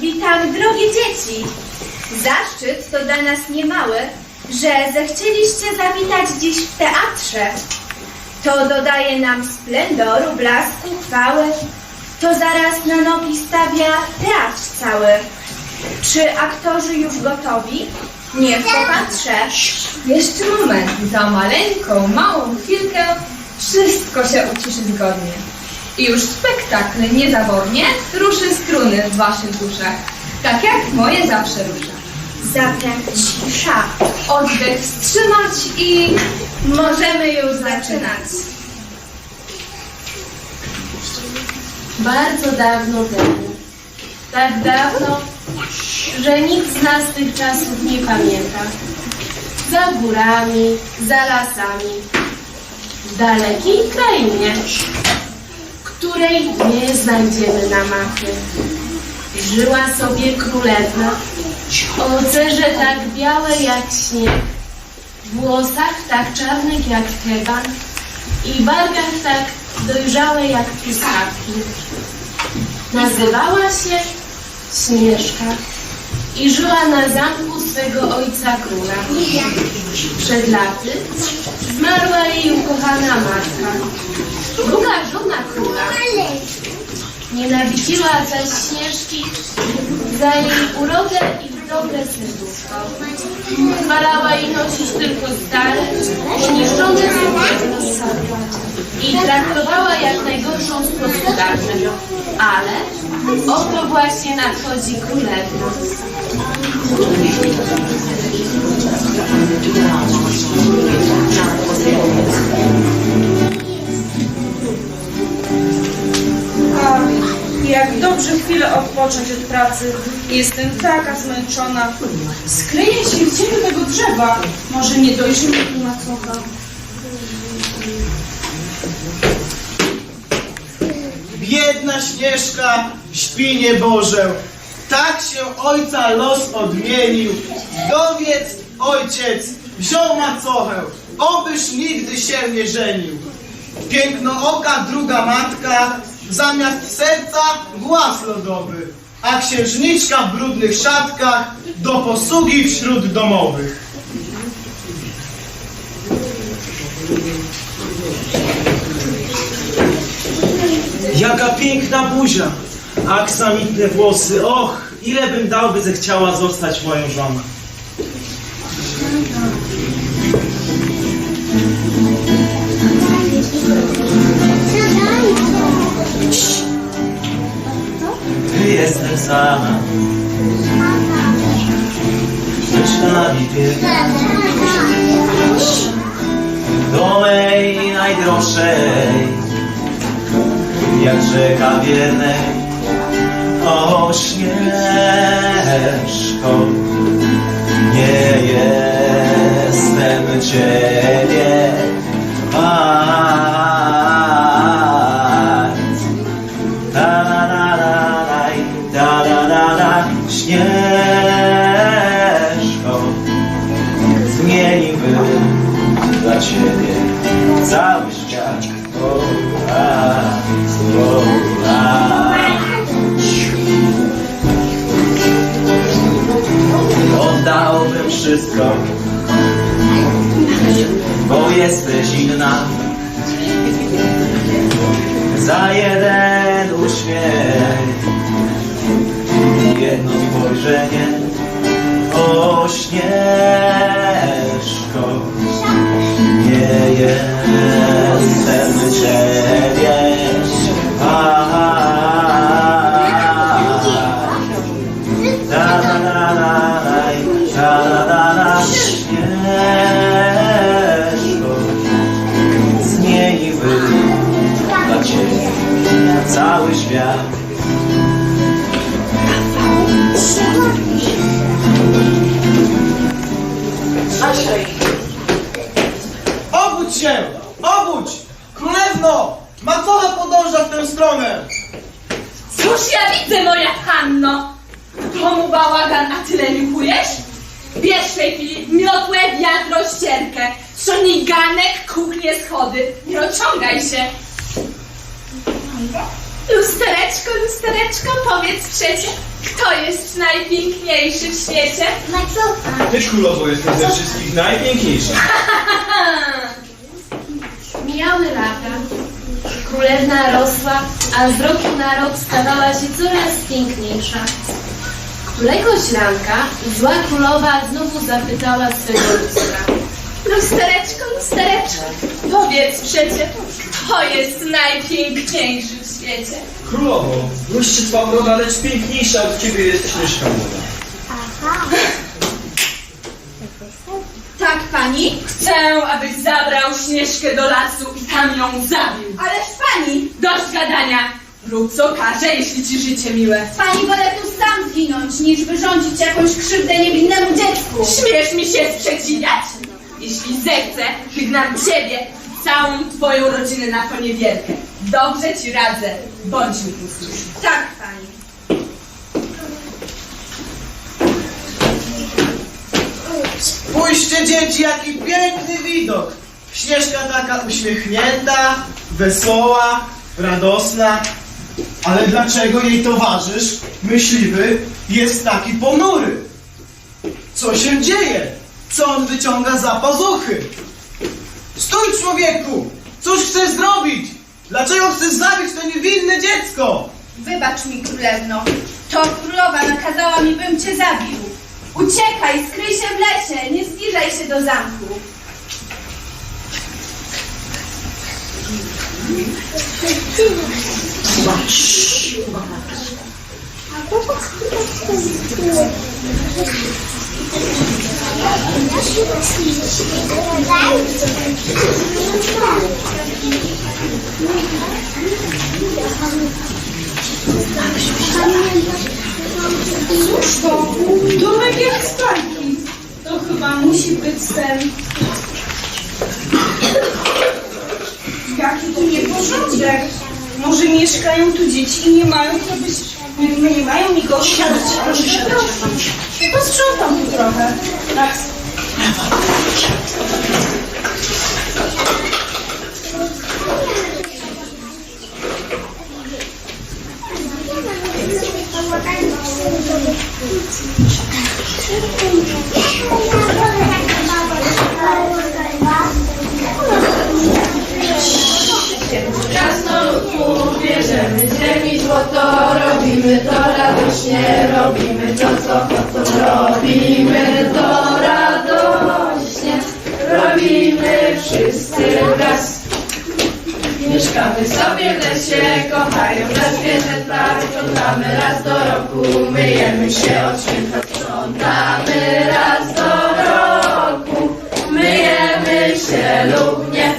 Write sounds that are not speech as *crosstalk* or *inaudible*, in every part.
Witam, drogie dzieci. Zaszczyt to dla nas niemały, że zechcieliście zawitać dziś w teatrze. To dodaje nam splendoru, blasku, chwały. To zaraz na nogi stawia teatr cały. Czy aktorzy już gotowi? Niech popatrzę. Jeszcze moment, za maleńką, małą chwilkę wszystko się uciszy zgodnie. I już spektakl niezawodnie ruszy struny w waszych duszach, tak jak moje zawsze rusza. Zatem cisza. Oddech wstrzymać i Możemy już zaczynać. Bardzo dawno temu. Tak dawno, że nikt z nas tych czasów nie pamięta. Za górami, za lasami, w dalekiej krainie, której nie znajdziemy na mapie. Żyła sobie królewna, o cerze tak białe jak śnieg, w włosach tak czarnych jak heban i barkach tak dojrzałe jak truskawki. Nazywała się Śnieżka i żyła na zamku swego ojca króla. Przed laty zmarła jej ukochana matka, druga żona króla. Nienawidziła zaś Śnieżki za jej urodę i dobre serduszko. Chwalała jej nosić tylko stare, zniszczone i traktowała jak najgorszą z gospodarzy. Ale oto właśnie nadchodzi królewna. Ach, jak dobrze chwilę odpocząć od pracy. Jestem taka zmęczona. Skryję się w cieniu tego drzewa. Może nie dojrzy mi tu na cocha. Biedna Śnieżka śpi niebożę. Tak się ojca los odmienił. Dowiedz, ojciec, wziął macochę, obyż nigdy się nie żenił. Piękno oka druga matka, zamiast serca głaz lodowy, a księżniczka w brudnych szatkach do posługi wśród domowych. Jaka piękna buzia, aksamitne włosy. Och, ile bym dał, by zechciała zostać moją żoną. Jestem sama. Myślami biegam do mej najdroższej jak rzeka wiernej. O Śnieżko, nie jestem Ciebie. Ciebie cały świat. Oddałbym wszystko, bo jesteś inna. Za jeden uśmiech, jedno spojrzenie, o jestem Ciebie. Schody. Nie ociągaj się. Lustereczko, lustereczko, powiedz przecie, kto jest najpiękniejszy w świecie? Ty królowo jesteś ze wszystkich najpiękniejsza. *laughs* Mijały lata. Królewna rosła, a z roku na rok stawała się coraz piękniejsza. Któregoś ranka zła królowa znowu zapytała swego lustra. Lustereczko, lustereczko, powiedz przecie, kto jest najpiękniejszy w świecie? Królowo, błyszczy twa broda, lecz piękniejsza od ciebie jest śnieżka młoda. Tak, pani? Chcę, abyś zabrał Śnieżkę do lasu i tam ją zabił. Ależ pani! Dość gadania! Rób co każe, jeśli ci życie miłe. Pani wolę tu sam zginąć, niż wyrządzić jakąś krzywdę niewinnemu dziecku. Śmiesz mi się sprzeciwiać? Jeśli zechcę, wygnam ciebie i całą twoją rodzinę na poniewierkę. Dobrze ci radzę, bądź mi posłuszny. Tak, pani. Spójrzcie dzieci, jaki piękny widok. Śnieżka taka uśmiechnięta, wesoła, radosna. Ale dlaczego jej towarzysz, myśliwy, jest taki ponury? Co się dzieje? Co on wyciąga za pazuchy? Stój człowieku! Cóż chcesz zrobić? Dlaczego chcesz zabić to niewinne dziecko? Wybacz mi, królewno. To królowa nakazała mi, bym cię zabił. Uciekaj, skryj się w lesie, nie zbliżaj się do zamku. Cóż to? Domek jak z bajki. To chyba musi być sen. Jaki tu nieporządek. Może mieszkają tu dzieci i nie mają to być... Nie mają nikogo. Siadać, proszę siadać. Posprzątam tu trochę. Raz. Krasnoludku, raz do roku, myjemy się od święta, sprzątamy raz do roku, myjemy się lubnie.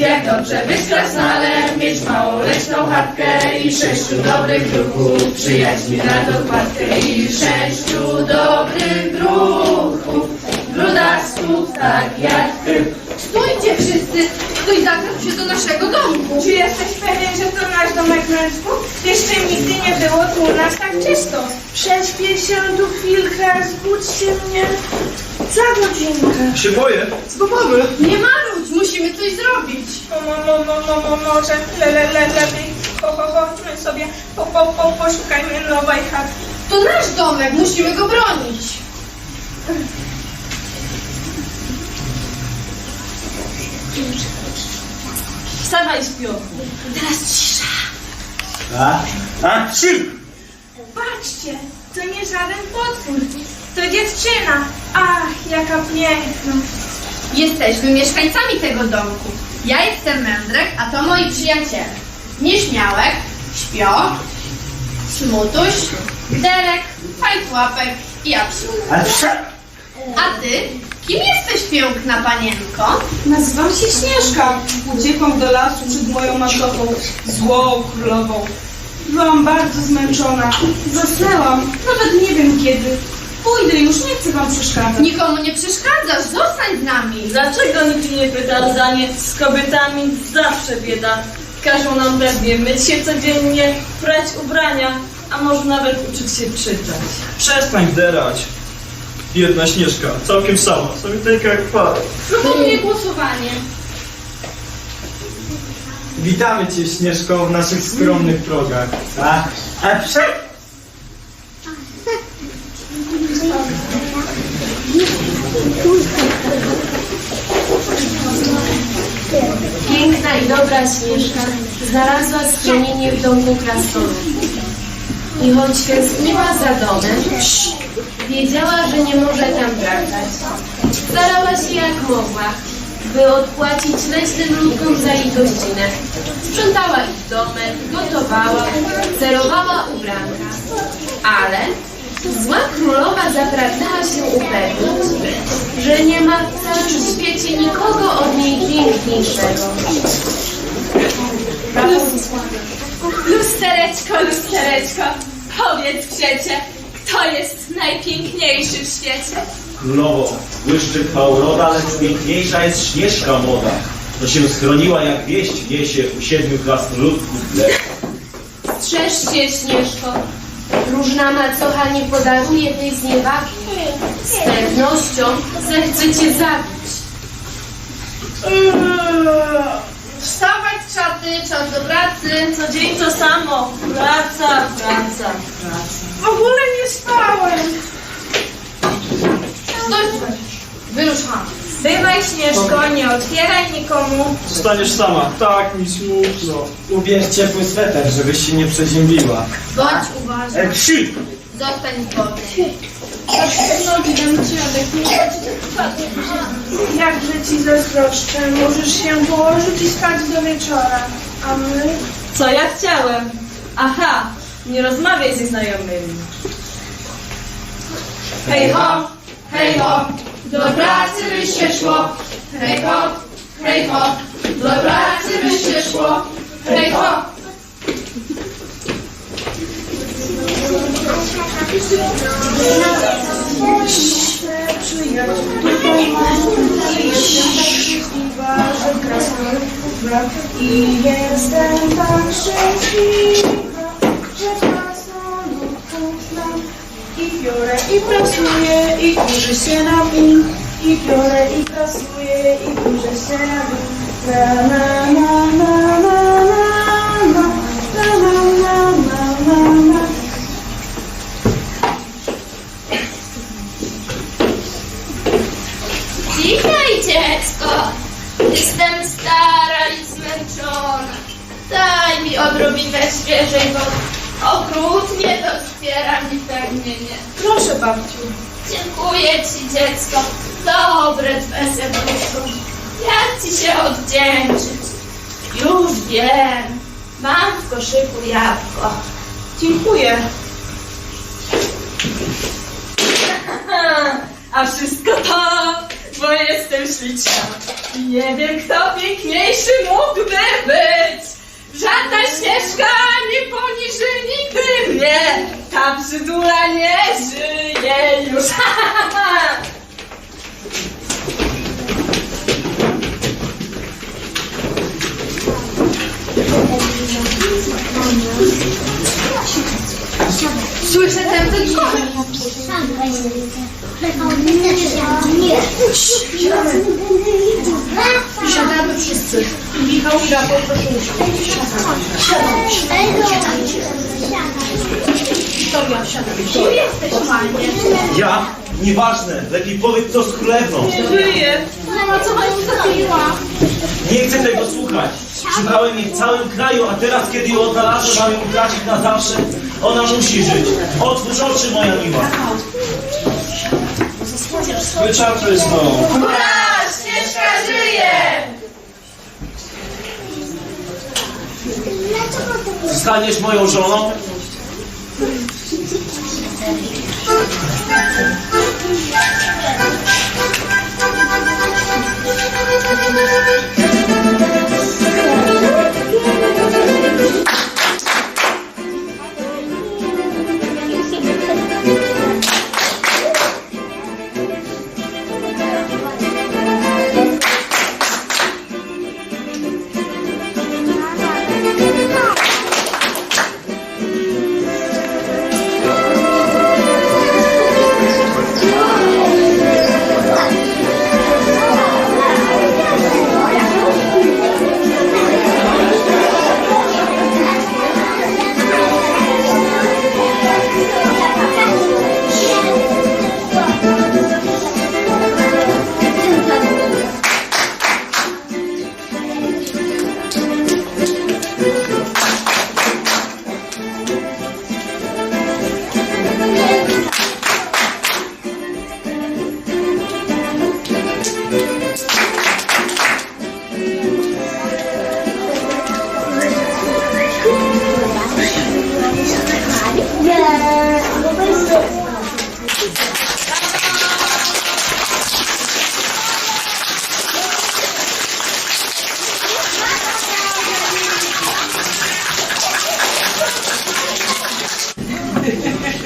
Jak dobrze być krasnalem, mieć małą leśną chatkę i sześciu dobrych druhów, przyjaźni na dokładkę i sześciu dobrych druhów, brudasków tak jak ty. Wszyscy, ktoś zakradł się do naszego domku. Czy jesteś pewien, że to nasz domek mężku? Jeszcze nigdy nie było tu u nas tak czysto. Prześpię się tu chwilkę, zbudźcie mnie za godzinkę. Się boję. Co to mamy? Nie marudź, musimy coś zrobić. Mo, mo, mo, mo, mo, może le, le, le, lepiej ho, ho, chodźmy sobie, po, po, po, poszukajmy nowej chatki. To nasz domek, musimy go bronić. Wstawaj, śpiochu. A? A, trzy! Patrzcie, to nie żaden potwór, to dziewczyna. Ach, jaka piękna. Jesteśmy mieszkańcami tego domku. Ja jestem Mędrek, a to moi przyjaciele. Nieśmiałek, Śpio, Smutuś, Derek, Fajtłapek i trzy! A ty? Kim jesteś, piękna panienko? Nazywam się Śnieżka. Uciekłam do lasu przed moją matką, złą królową. Byłam bardzo zmęczona. Zasnęłam, nawet nie wiem kiedy. Pójdę już, nie chcę wam przeszkadzać. Nikomu nie przeszkadzasz, zostań z nami. Dlaczego nikt nie pyta o zdanie? Z kobietami zawsze bieda. Każą nam pewnie myć się codziennie, prać ubrania, a może nawet uczyć się czytać. Przestań derać. Biedna Śnieżka, całkiem sama, sobie tylko jak par. Proponuję głosowanie. Witamy Cię, Śnieżko, w naszych skromnych progach. A, a prze... Piękna i dobra Śnieżka znalazła schronienie w domku krasnoludów. I choć tęskniła za domem, wiedziała, że nie może tam wracać. Starała się jak mogła, by odpłacić leśnym ludkom za ich gościnę. Sprzątała ich domek, gotowała, zerowała ubranka. Ale zła królowa zapragnęła się upewnić, że nie ma w całym świecie nikogo od niej piękniejszego. Lustereczko, lustereczko, powiedz przecie, kto jest najpiękniejszy w świecie? Królowo, błyszczy chwa uroda, lecz piękniejsza jest Śnieżka młoda. To się schroniła, jak wieść niesie u siedmiu krasnoludków. Strzeż się, Śnieżko. Różna macocha nie podaruje tej zniewagi. Z pewnością zechce cię zabić. Wstawać czaty, czas do pracy. Co dzień to samo. Praca, praca, praca. W ogóle nie spałem. Stój, wyruszamy. Bywaj Śnieżko, nie otwieraj nikomu. Zostaniesz sama. Tak mi smutno. Ubierz ciepły sweter, żebyś się nie przeziębiła. Bądź uważny, E, psi! zostań w wodzie. Jakże ci zazdroszczę. Możesz się położyć i spać do wieczora. A my? Co ja chciałem? Aha, nie rozmawiaj ze znajomymi. Hej ho, hej ho, do pracy byście szło. Hej ho, hej ho, do pracy byście szło. Hej ho. I jestem tak szczęśliwa, że krasnoludków znam. I biorę i pracuję i kurzę się na win. I biorę i pracuję i kurzę się na. Na na na na na na dziecko, jestem stara i zmęczona. Daj mi odrobinę świeżej wody. Okrutnie dozbiera mi pragnienie. Proszę babciu. Dziękuję ci dziecko, dobre twe serduszko. Jak ci się oddzięczyć? Już wiem, mam w koszyku jabłko. Dziękuję. *laughs* A wszystko to, bo jestem śliczna. I nie wiem, kto piękniejszy mógłby być. Żadna śnieżka nie poniży nigdy mnie. Ta brzydula nie żyje już. *laughs* Słyszę ten wykrzyk. Siadamy wszyscy. Michał i Rafał, proszę usiąść. Siadamy. Wiktoria, siadaj. Tu jesteś, panie. Ja? Nieważne, lepiej powiedz co z królewną. Żyję. Mama, co pani zrobiła? Nie chcę tego słuchać. Szukałem jej w całym kraju, a teraz, kiedy ją odnalazłem, mam ją utracić na zawsze. Ona musi żyć. Otwórz oczy, moja miła. Wyczarpy znowu. Hurra! Ścieżka żyje! Zostaniesz moją żoną? Thank you.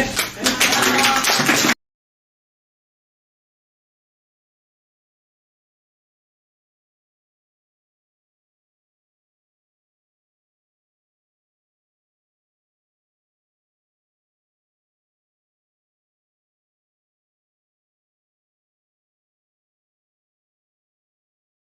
Yeah.